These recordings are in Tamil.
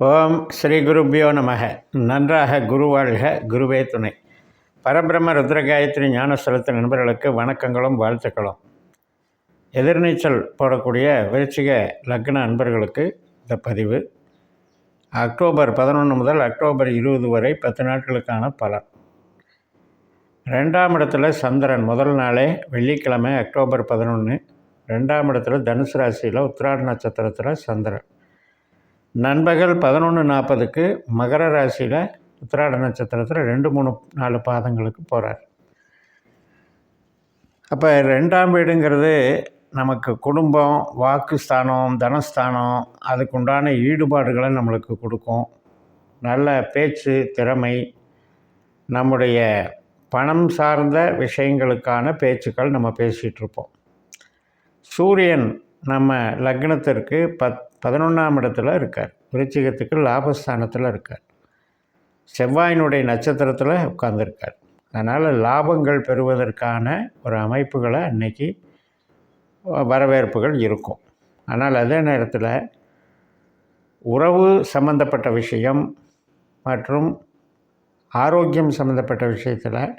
ஓம் ஸ்ரீ குருபியோ நமக. நன்றாக குருவாழ்க குருவே துணை. பரபிரம்ம ருத்ரகாயத்ரி ஞான செலுத்த நண்பர்களுக்கு வணக்கங்களும் வாழ்த்துக்களும். எதிர்நீச்சல் போடக்கூடிய விருச்சிக லக்ன அன்பர்களுக்கு இந்த பதிவு. அக்டோபர் பதினொன்று முதல் அக்டோபர் இருபது வரை பத்து நாட்களுக்கான பலன். ரெண்டாம் இடத்துல சந்திரன் முதல் நாளே வெள்ளிக்கிழமை அக்டோபர் பதினொன்று ரெண்டாம் இடத்துல தனுசு ராசியில் உத்திராட நட்சத்திரத்தில் சந்திரன். நண்பகல் பதினொன்று நாற்பதுக்கு மகர ராசியில் உத்திராட நட்சத்திரத்தில் ரெண்டு மூணு நாலு பாதங்களுக்கு போகிறார் அப்போ ரெண்டாம் வீடுங்கிறது நமக்கு குடும்பம் வாக்குஸ்தானம் தனஸ்தானம் அதுக்குண்டான ஈடுபாடுகளை நம்மளுக்கு கொடுக்கும். நல்ல பேச்சு திறமை நம்முடைய பணம் சார்ந்த விஷயங்களுக்கான பேச்சுக்கள் நம்ம பேசிகிட்ருப்போம் சூரியன் நம்ம லக்னத்திற்கு பத் பதினொன்றாம் இடத்துல இருக்கார். விருச்சிகத்துக்கு லாபஸ்தானத்தில் இருக்கார். செவ்வாயினுடைய நட்சத்திரத்தில் உட்கார்ந்துருக்கார். அதனால் லாபங்கள் பெறுவதற்கான ஒரு அமைப்புகளை அன்னைக்கு வரவேற்புகள் இருக்கும். ஆனால் அதே நேரத்தில் உறவு சம்பந்தப்பட்ட விஷயம் மற்றும் ஆரோக்கியம் சம்மந்தப்பட்ட விஷயத்தில்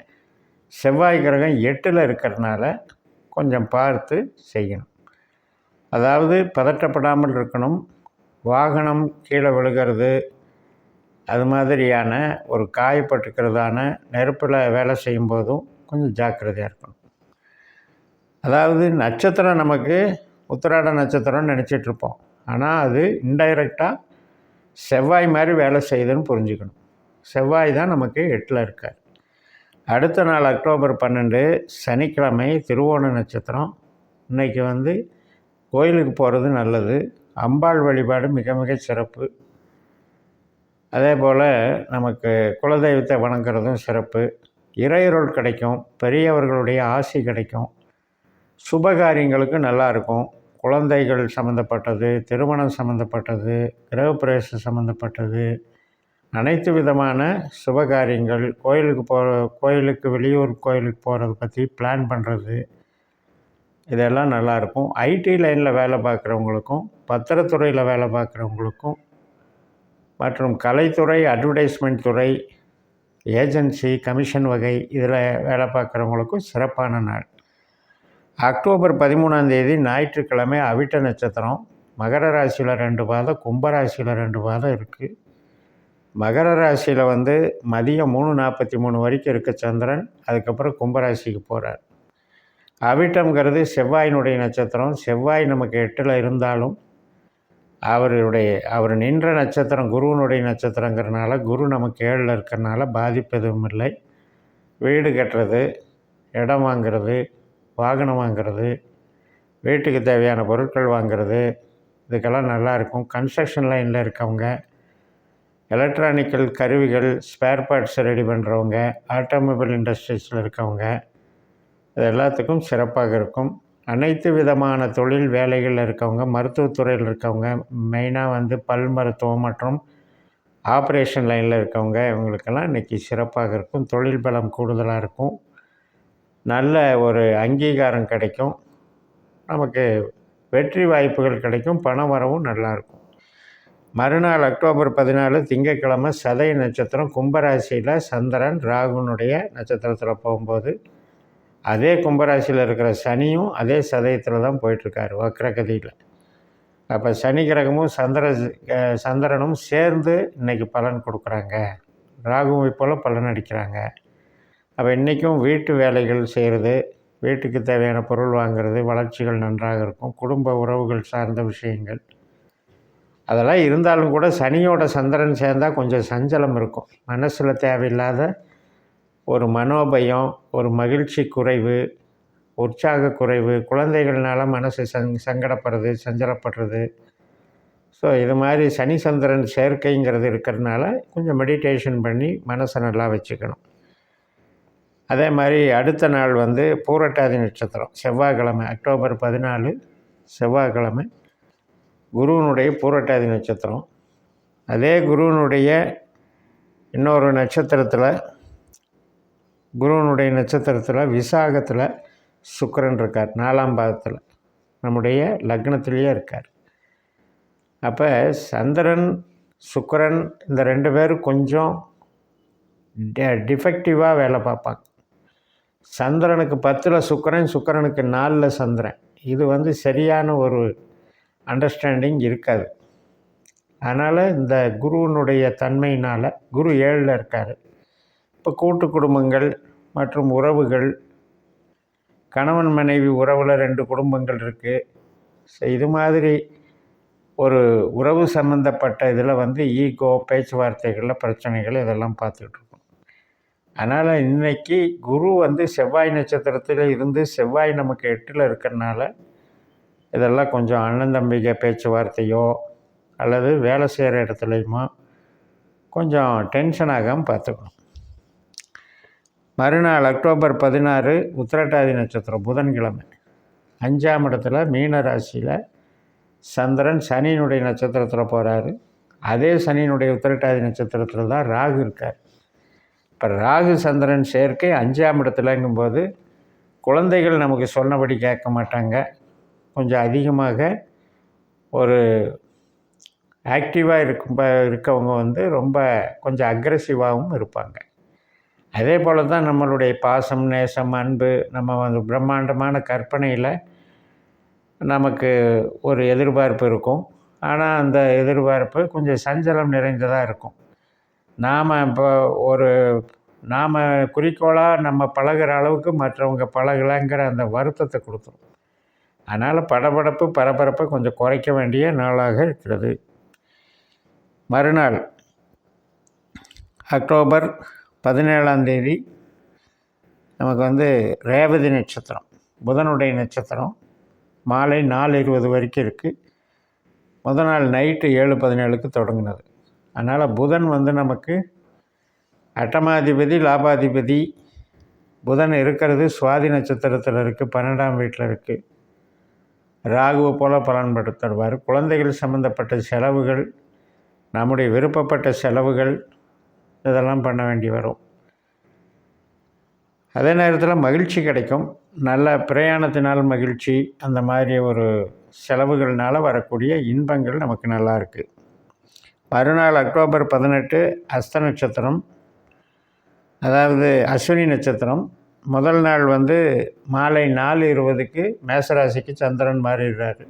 செவ்வாய் கிரகம் எட்டில் இருக்கிறதுனால கொஞ்சம் பார்த்து செய்யணும். அதாவது பதட்டப்படாமல் இருக்கணும். வாகனம் கீழே விழுகிறது. அது மாதிரியான ஒரு காயப்பட்டுக்கிறதான நெருப்பில் வேலை செய்யும்போதும் கொஞ்சம் ஜாக்கிரதையாக இருக்கணும். அதாவது நட்சத்திரம் நமக்கு உத்திராட நட்சத்திரம்னு நினச்சிட்ருப்போம் ஆனால் அது இன்டைரக்டாக செவ்வாய் மாதிரி வேலை செய்யுதுன்னு புரிஞ்சுக்கணும். செவ்வாய் தான் நமக்கு எட்டில் இருக்கார். அடுத்த நாள் அக்டோபர் பன்னெண்டு சனிக்கிழமை திருவோண நட்சத்திரம். இன்றைக்கி வந்து கோயிலுக்கு போகிறது நல்லது. அம்பாள் வழிபாடு மிக மிக சிறப்பு. அதே போல் நமக்கு குலதெய்வத்தை வணங்குறதும் சிறப்பு. இறையருள் கிடைக்கும் பெரியவர்களுடைய ஆசி கிடைக்கும். சுபகாரியங்களுக்கு நல்லாயிருக்கும் குழந்தைகள் சம்மந்தப்பட்டது திருமணம் சம்மந்தப்பட்டது கிரகப்பிரவேசம் சம்மந்தப்பட்டது அனைத்து விதமான சுபகாரியங்கள் கோயிலுக்கு போகிற கோயிலுக்கு வெளியூர் கோயிலுக்கு போகிறத பற்றி பிளான் பண்ணுறது இதெல்லாம் நல்லாயிருக்கும். ஐடி லைனில் வேலை பார்க்குறவங்களுக்கும் பத்திரத்துறையில் வேலை பார்க்குறவங்களுக்கும் மற்றும் கலைத்துறை அட்வர்டைஸ்மெண்ட் துறை ஏஜென்சி கமிஷன் வகை இதில் வேலை பார்க்குறவங்களுக்கும் சிறப்பான நாள். அக்டோபர் பதிமூணாம் தேதி ஞாயிற்றுக்கிழமை அவிட்ட நட்சத்திரம். மகர ராசியில் ரெண்டு பாதம் கும்பராசியில் ரெண்டு பாதம் இருக்குது மகர ராசியில் வந்து மதியம் மூணு நாற்பத்தி மூணு வரைக்கும் இருக்க சந்திரன். அதுக்கப்புறம் கும்பராசிக்கு போகிறார் அவிட்டம்ங்கிறது செவ்வாயினுடைய நட்சத்திரம். செவ்வாய் நமக்கு எட்டில் இருந்தாலும் அவருடைய அவர் நின்ற நட்சத்திரம் குருவனுடைய நட்சத்திரங்கிறனால குரு நமக்கு ஏழில் இருக்கிறனால பாதிப்பு எதுவும் இல்லை. வீடு கட்டுறது இடம் வாங்கிறது வாகனம் வாங்கிறது வீட்டுக்கு தேவையான பொருட்கள் வாங்கிறது இதுக்கெல்லாம் நல்லாயிருக்கும் கன்ஸ்ட்ரக்ஷன் லைனில் இருக்கவங்க எலக்ட்ரானிக்கல் கருவிகள் ஸ்பேர் பார்ட்ஸ் ரெடி பண்ணுறவங்க ஆட்டோமொபைல் இண்டஸ்ட்ரீஸில் இருக்கவங்க இது எல்லாத்துக்கும் சிறப்பாக இருக்கும். அனைத்து விதமான தொழில் வேலைகளில் இருக்கவங்க மருத்துவத்துறையில் இருக்கவங்க மெயினாக வந்து பல் மருத்துவம் மற்றும் ஆப்ரேஷன் லைனில் இருக்கவங்க இவங்களுக்கெல்லாம் இன்றைக்கி சிறப்பாக இருக்கும். தொழில் பலம் கூடுதலாக இருக்கும். நல்ல ஒரு அங்கீகாரம் கிடைக்கும். நமக்கு வெற்றி வாய்ப்புகள் கிடைக்கும். பண வரவும் நல்லாயிருக்கும் மறுநாள் அக்டோபர் பதினாலு திங்கட்கிழமை சதய நட்சத்திரம் கும்பராசியில் சந்திரன் ராகுனுடைய நட்சத்திரத்தில் போகும்போது அதே கும்பராசியில் இருக்கிற சனியும் அதே சதயத்தில் தான் போயிட்டுருக்காரு வக்ரகதியில். அப்போ சனி கிரகமும் சந்திர சந்திரனும் சேர்ந்து இன்றைக்கி பலன் கொடுக்குறாங்க. ராகுவை போல் பலன் அடிக்கிறாங்க. அப்போ இன்றைக்கும் வீட்டு வேலைகள் செய்கிறது வீட்டுக்கு தேவையான பொருள் வாங்கிறது வளர்ச்சிகள் நன்றாக இருக்கும் குடும்ப உறவுகள் சார்ந்த விஷயங்கள். அதெல்லாம் இருந்தாலும் கூட சனியோட சந்திரன் சேர்ந்தால் கொஞ்சம் சஞ்சலம் இருக்கும். மனசில் தேவையில்லாத ஒரு மனோபயம் ஒரு மகிழ்ச்சி குறைவு உற்சாக குறைவு குழந்தைகள்னால மனசு சங் சங்கடப்படுறது சஞ்சலப்படுறது. ஸோ இது மாதிரி சனி சந்திரன் சேர்க்கைங்கிறது இருக்கிறதுனால கொஞ்சம் மெடிடேஷன் பண்ணி மனசை நல்லா வச்சுக்கணும். அதே மாதிரி அடுத்த நாள் வந்து பூரட்டாதி நட்சத்திரம் செவ்வாய்க்கிழமை அக்டோபர் பதினாலு செவ்வாய்க்கிழமை குருவனுடைய பூரட்டாதி நட்சத்திரம். அதே குருவனுடைய இன்னொரு நட்சத்திரத்தில் குருவனுடைய நட்சத்திரத்தில் விசாகத்தில் சுக்கரன் இருக்கார் நாலாம் பாதத்தில். நம்முடைய லக்னத்திலேயே இருக்கார். அப்போ சந்திரன் சுக்கரன் இந்த ரெண்டு பேரும் கொஞ்சம் டிஃபெக்டிவாக வேலை பார்ப்பாங்க. சந்திரனுக்கு பத்தில் சுக்கரன் சுக்கரனுக்கு நாலில் சந்திரன். இது வந்து சரியான ஒரு அண்டர்ஸ்டாண்டிங் இருக்காது. அதனால் இந்த குருவினுடைய தன்மையினால் குரு ஏழில் இருக்கார். இப்போ கூட்டு குடும்பங்கள் மற்றும் உறவுகள். கணவன் மனைவி உறவில் ரெண்டு குடும்பங்கள் இருக்குது ஸோ இது மாதிரி ஒரு உறவு சம்மந்தப்பட்ட இதில் வந்து ஈகோ பேச்சுவார்த்தைகளில் பிரச்சனைகள் இதெல்லாம் பார்த்துக்கிட்டு இருக்கோம். அதனால் இன்னைக்கு குரு வந்து செவ்வாய் நட்சத்திரத்தில் இருந்து செவ்வாய் நமக்கு எட்டில் இருக்கிறனால இதெல்லாம் கொஞ்சம் அண்ணன் தம்பிக பேச்சுவார்த்தையோ அல்லது வேலை செய்கிற இடத்துலையுமோ கொஞ்சம் டென்ஷன் ஆகாமல் பார்த்துக்கணும். மறுநாள் அக்டோபர் பதினாறு உத்திரட்டாதி நட்சத்திரம் புதன்கிழமை. அஞ்சாம் இடத்துல மீன ராசியில் சந்திரன் சனியினுடைய நட்சத்திரத்தில் போகிறாரு அதே சனியினுடைய உத்திரட்டாதி நட்சத்திரத்தில் தான் ராகு இருக்கார். இப்போ ராகு சந்திரன் சேர்க்கை அஞ்சாம் இடத்துலங்கும்போது குழந்தைகள் நமக்கு சொன்னபடி கேட்க மாட்டாங்க. கொஞ்சம் அதிகமாக ஒரு ஆக்டிவாக இருக்கும் இருக்கவங்க வந்து ரொம்ப கொஞ்சம் அக்ரஸிவாகவும் இருப்பாங்க. அதே போல் தான் நம்மளுடைய பாசம் நேசம் அன்பு நம்ம வந்து பிரம்மாண்டமான கற்பனையில் நமக்கு ஒரு எதிர்பார்ப்பு இருக்கும். ஆனால் அந்த எதிர்பார்ப்பு கொஞ்சம் சஞ்சலம் நிறைந்ததாக இருக்கும். நாம் இப்போ ஒரு நாம் குறிக்கோளாக நம்ம பழகிற அளவுக்கு மற்றவங்க பழகலைங்கிற அந்த வருத்தத்தை கொடுத்துரும். அதனால் படபடப்பு பரபரப்பை கொஞ்சம் குறைக்க வேண்டிய நாளாக இருக்கிறது. மறுநாள் அக்டோபர் பதினேழாம் தேதி நமக்கு வந்து ரேவதி நட்சத்திரம் புதனுடைய நட்சத்திரம். மாலை நாலு இருபது வரைக்கும் இருக்குது முத நாள் நைட்டு ஏழு பதினேழுக்கு தொடங்கினது. அதனால் புதன் வந்து நமக்கு அட்டமாதிபதி லாபாதிபதி. புதன் இருக்கிறது சுவாதி நட்சத்திரத்தில் இருக்குது பன்னெண்டாம் வீட்டில் இருக்குது ராகுவை போல் பலன்படுத்துவார் குழந்தைகள் சம்மந்தப்பட்ட செலவுகள் நம்முடைய விருப்பப்பட்ட செலவுகள் இதெல்லாம் பண்ண வேண்டி வரும். அதே நேரத்தில் மகிழ்ச்சி கிடைக்கும். நல்ல பிரயாணத்தினால் மகிழ்ச்சி அந்த மாதிரி ஒரு செலவுகள்னால் வரக்கூடிய இன்பங்கள் நமக்கு நல்லா இருக்குது மறுநாள் அக்டோபர் பதினெட்டு அஸ்த நட்சத்திரம். அதாவது அஸ்வினி நட்சத்திரம். முதல் நாள் வந்து மாலை நாலு இருபதுக்கு மேசராசிக்கு சந்திரன் மாறிடுறாரு.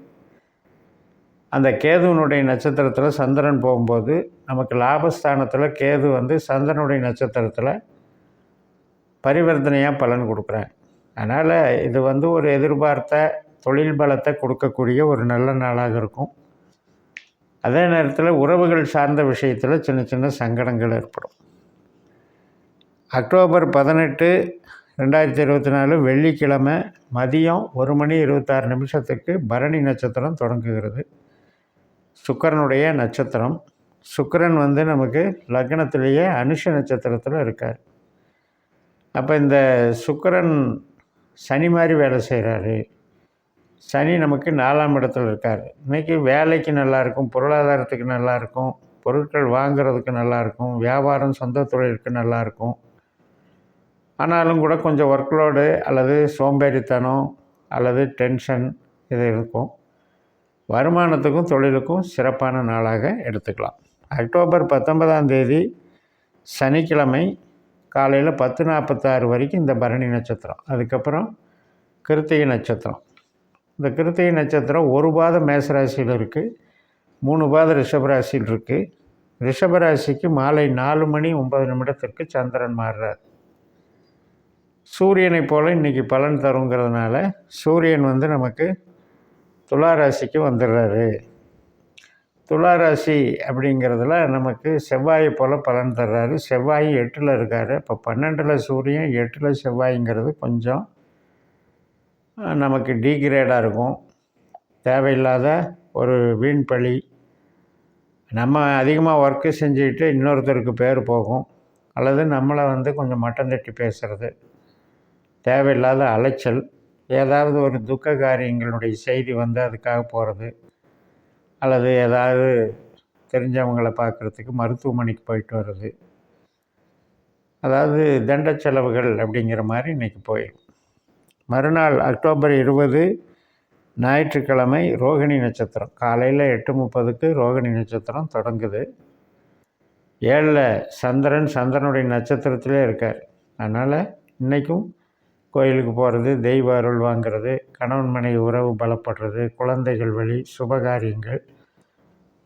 அந்த கேதுவனுடைய நட்சத்திரத்தில் சந்திரன் போகும்போது நமக்கு லாபஸ்தானத்தில் கேது வந்து சந்திரனுடைய நட்சத்திரத்தில் பரிவர்த்தனையாக பலன் கொடுக்குறேன் அதனால் இது வந்து ஒரு எதிர்பார்த்த தொழில் பலத்தை கொடுக்கக்கூடிய ஒரு நல்ல நாளாக இருக்கும். அதே நேரத்தில் உறவுகள் சார்ந்த விஷயத்தில் சின்ன சின்ன சங்கடங்கள் ஏற்படும். அக்டோபர் பதினெட்டு ரெண்டாயிரத்தி இருபத்தி நாலு வெள்ளிக்கிழமை மதியம் ஒரு மணி இருபத்தாறு நிமிஷத்துக்கு பரணி நட்சத்திரம் தொடங்குகிறது. சுக்கரனுடைய நட்சத்திரம். சுக்கரன் வந்து நமக்கு லக்னத்திலேயே அனுஷ நட்சத்திரத்தில் இருக்கார். அப்போ இந்த சுக்கரன் சனி மாதிரி வேலை செய்கிறாரு சனி நமக்கு நாலாம் இடத்துல இருக்கார். இன்றைக்கி வேலைக்கு நல்லாயிருக்கும் பொருளாதாரத்துக்கு நல்லாயிருக்கும் பொருட்கள் வாங்கிறதுக்கு நல்லாயிருக்கும் வியாபாரம் சொந்த தொழிலுக்கு நல்லாயிருக்கும் ஆனாலும் கூட கொஞ்சம் ஒர்க்லோடு அல்லது சோம்பேறித்தனம் அல்லது டென்ஷன் இது இருக்கும். வருமானத்துக்கும் தொழிலுக்கும் சிறப்பான நாளாக எடுத்துக்கலாம். அக்டோபர் பத்தொன்பதாம் தேதி சனிக்கிழமை காலையில் பத்து நாற்பத்தாறு வரைக்கும் இந்த பரணி நட்சத்திரம். அதுக்கப்புறம் கிருத்திகை நட்சத்திரம். இந்த கிருத்திகை நட்சத்திரம் ஒரு பாதம் மேசராசியில் இருக்குது மூணு பாதம் ரிஷபராசியில் இருக்குது ரிஷபராசிக்கு மாலை நாலு மணி ஒன்பது நிமிடத்திற்கு சந்திரன் மாறுறார். சூரியனை போல் இன்றைக்கி பலன் தருங்கிறதுனால சூரியன் வந்து நமக்கு துளாராசிக்கு வந்துடுறாரு. துளாராசி அப்படிங்கிறதுல நமக்கு செவ்வாயை போல் பலன் தர்றாரு. செவ்வாய் எட்டில் இருக்கார். இப்போ பன்னெண்டில் சூரியன் எட்டில் செவ்வாய்ங்கிறது கொஞ்சம் நமக்கு டீக்ரேடாக இருக்கும். தேவையில்லாத ஒரு வீண் பழி. நம்ம அதிகமாக ஒர்க்கு செஞ்சுக்கிட்டு இன்னொருத்தருக்கு பேர் போகும். அல்லது நம்மளை வந்து கொஞ்சம் மட்டம் தட்டி பேசுகிறது தேவையில்லாத அலைச்சல். ஏதாவது ஒரு துக்க காரியங்களுடைய செய்தி வந்து அதுக்காக போகிறது அல்லது ஏதாவது தெரிஞ்சவங்களை பார்க்குறதுக்கு மருத்துவமனைக்கு போயிட்டு வர்றது. அதாவது தண்ட செலவுகள் அப்படிங்கிற மாதிரி இன்றைக்கி போயிடும் மறுநாள் அக்டோபர் இருபது ஞாயிற்றுக்கிழமை ரோகிணி நட்சத்திரம். காலையில் எட்டு முப்பதுக்கு ரோகிணி நட்சத்திரம் தொடங்குது. ஏழில் சந்திரன் சந்திரனுடைய நட்சத்திரத்திலே இருக்கார். அதனால் இன்றைக்கும் கோயிலுக்கு போகிறது தெய்வ அருள் வாங்கிறது கணவன் மனைவி உறவு பலப்படுறது குழந்தைகள் வழி சுபகாரியங்கள்.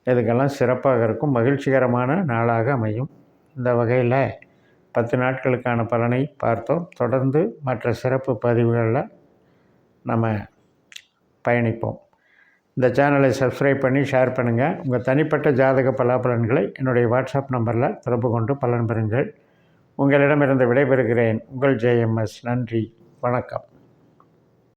இதுக்கெல்லாம் சிறப்பாக இருக்கும். மகிழ்ச்சிகரமான நாளாக அமையும். இந்த வகையில் பத்து நாட்களுக்கான பலனை பார்த்தோம். தொடர்ந்து மற்ற சிறப்பு பதிவுகளில் நம்ம பயணிப்போம். இந்த சேனலை சப்ஸ்கிரைப் பண்ணி ஷேர் பண்ணுங்கள் உங்கள் தனிப்பட்ட ஜாதக பலாபலன்களை என்னுடைய வாட்ஸ்அப் நம்பரில் தொடர்பு கொண்டு பலன் பெறுங்கள். உங்களிடமிருந்து விடைபெறுகிறேன். உங்கள் ஜேஎம்எஸ் நன்றி. வணக்கம்.